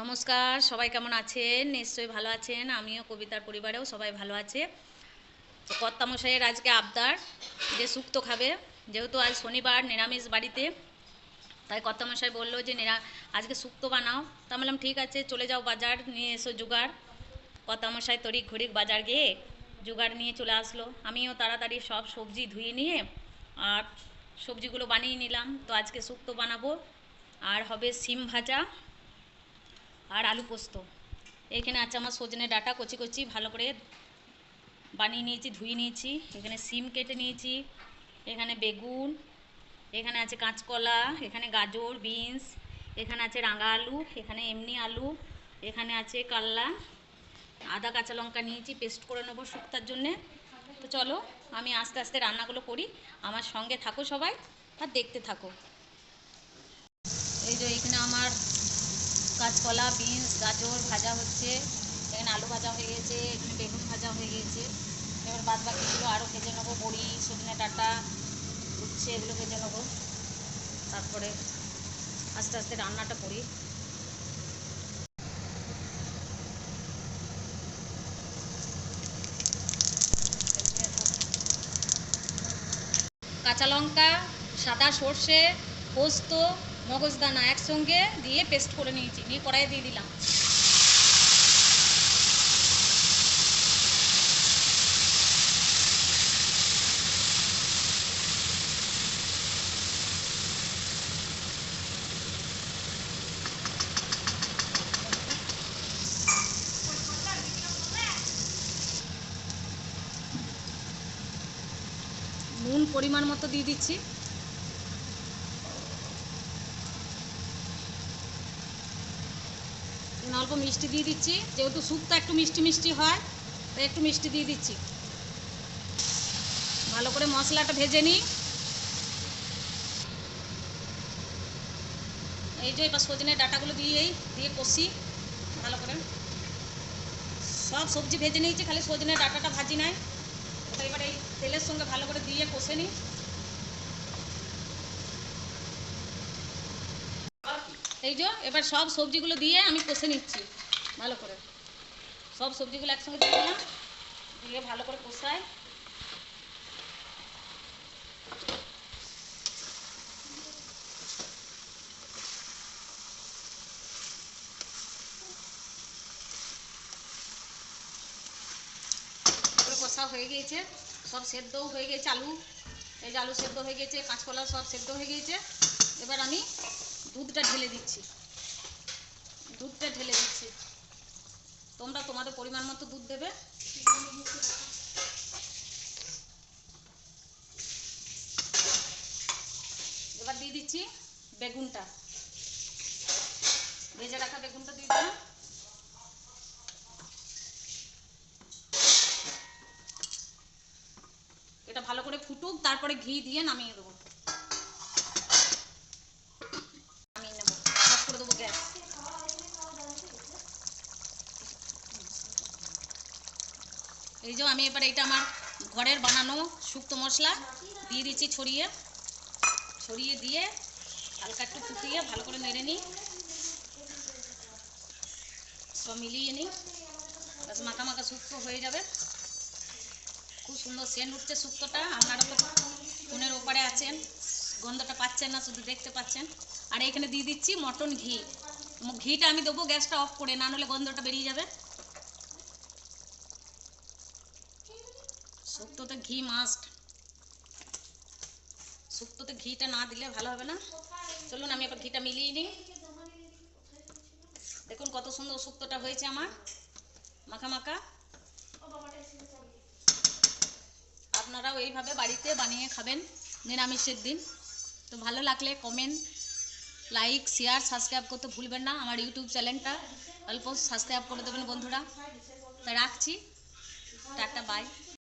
নমস্কার, সবাই কেমন আছেন? নিশ্চয়ই ভালো আছেন। আমিও কবিতার পরিবারেও সবাই ভালো আছে। তো কর্তামশাইয়ের আজকে আবদার, যে শুক্তো খাবে। যেহেতু আজ শনিবার, নিরামিষ বাড়িতে, তাই কর্তামশাই বলল যে, নিরা, আজকে শুক্তো বানাও। তা বললাম, ঠিক আছে, চলে যাও বাজার, নিয়ে এসো জোগাড়। কর্তামশাই তরিক ঘড়িক বাজার গিয়ে জোগাড় নিয়ে চলে আসলো। আমিও তাড়াতাড়ি সব সবজি ধুয়ে নিয়ে আর সবজিগুলো বানিয়ে নিলাম। তো আজকে শুক্তো বানাবো। আর হবে সিম ভাজা। আর আলু পোস্ত। এখানে আছে আমার সজনে ডাটা, কচি কচি, ভালো করে বানিয়ে নিয়েছি, ধুয়ে নিয়েছি। এখানে সিম কেটে নিয়েছি। এখানে বেগুন, এখানে আছে কাঁচকলা, এখানে গাজর, বিনস, এখানে আছে রাঙা আলু, এখানে এমনি আলু, এখানে আছে কাল্লা আদা, কাঁচা লঙ্কা নিয়েছি, পেস্ট করে নেব শুক্তার জন্যে। তো চলো, আমি আস্তে আস্তে রান্নাগুলো করি। আমার সঙ্গে থাকো সবাই, আর দেখতে থাকো। এই যে এখানে আমার কাঁচকলা বিনস, গাজর ভাজা হচ্ছে এখানে আলু ভাজা হয়ে গেছে এখানে বেগুন ভাজা হয়ে গেছে। এবার বাদ বাকিগুলো আরও ভেজে নেব, বড়ি সজনে ডাঁটা, উচ্ছে, এগুলো ভেজে নেব। তারপরে আস্তে আস্তে রান্নাটা করি। কাঁচা লঙ্কা, সাদা সর্ষে, পোস্ত মগজদানা একসঙ্গে দিয়ে পেস্ট করে নিয়েছি নিয়ে কড়াইয়ে দিয়ে দিলাম। নুন পরিমাণ মতো দিয়ে দিচ্ছি। এখানে অল্প মিষ্টি দিয়ে দিচ্ছি। যেহেতু স্যুপটা একটু মিষ্টি মিষ্টি হয়, তাই একটু মিষ্টি দিয়ে দিচ্ছি। ভালো করে মশলাটা ভেজে নিই। এই যে এবার সজনের ডাটাগুলো দিয়েই, দিয়ে কষি, ভালো করে। সব সবজি ভেজে নিয়েছি, খালি সজনের ডাটাটা ভাজি নাই। ওটা এবার এই তেলের সঙ্গে ভালো করে দিয়ে কষে নিই। এই যে, এবার সব সবজিগুলো দিয়ে আমি কষে নিচ্ছি, ভালো করে। সব সবজিগুলো একসঙ্গে দিয়ে দিলাম, দিয়ে ভালো করে কষাই। কষা হয়ে গিয়েছে, সব সেদ্ধও হয়ে গেছে আলু। এই যে আলু সেদ্ধ হয়ে গেছে, কাঁচকলা সব সেদ্ধ হয়ে গিয়েছে। এবার আমি দুধটা ঢেলে দিচ্ছি। দুধটা ঢেলে দিচ্ছি। তোমরা তোমাদের পরিমাণ মতো দুধ দেবে। এবার দিয়ে দিচ্ছি বেগুনটা। ভেজে রাখা বেগুনটা দিয়ে দিলাম। এটা ভালো করে ফুটুক, তারপরে ঘি দিয়ে নামিয়ে দেবো নামিয়ে নেব অফ করে দেবো গ্যাস এই যে আমি এবার এটা আমার ঘরের বানানো শুক্তো মশলা দিয়ে দিচ্ছি ছড়িয়ে। ছড়িয়ে দিয়ে হালকা একটু ফুটিয়ে ভালো করে নেড়ে নিই। সব মিলিয়ে নিই। ব্যাস, মাখা মাখা শুক্তো হয়ে যাবে। খুব সুন্দর সেন্ট উঠছে শুক্তোটা। আপনারা তো ফোনের ওপারে আছেন, গন্ধটা পাচ্ছেন না, শুধু দেখতে পাচ্ছেন। আর এখানে দিয়ে দিচ্ছি মটন ঘি। ঘিটা আমি দেবো, গ্যাসটা অফ করে, না হলে গন্ধটা বেরিয়ে যাবে। শুক্তোতে ঘি মাস্ট শুক্তোতে ঘিটা না দিলে ভালো হবে না। চলুন, আমি এবার ঘিটা মিলিয়ে নিই। দেখুন কত সুন্দর শুক্তোটা হয়েছে আমার। মাখা মাখা। আপনারাও এইভাবে বাড়িতে বানিয়ে খাবেন নিরামিষের দিন। তো ভালো লাগলে কমেন্ট লাইক শেয়ার সাবস্ক্রাইব করতে ভুলবেন না। আমার ইউটিউব চ্যানেলটা অল্প সাবস্ক্রাইব করে দেবেন বন্ধুরা। তাই রাখছি। Tata bye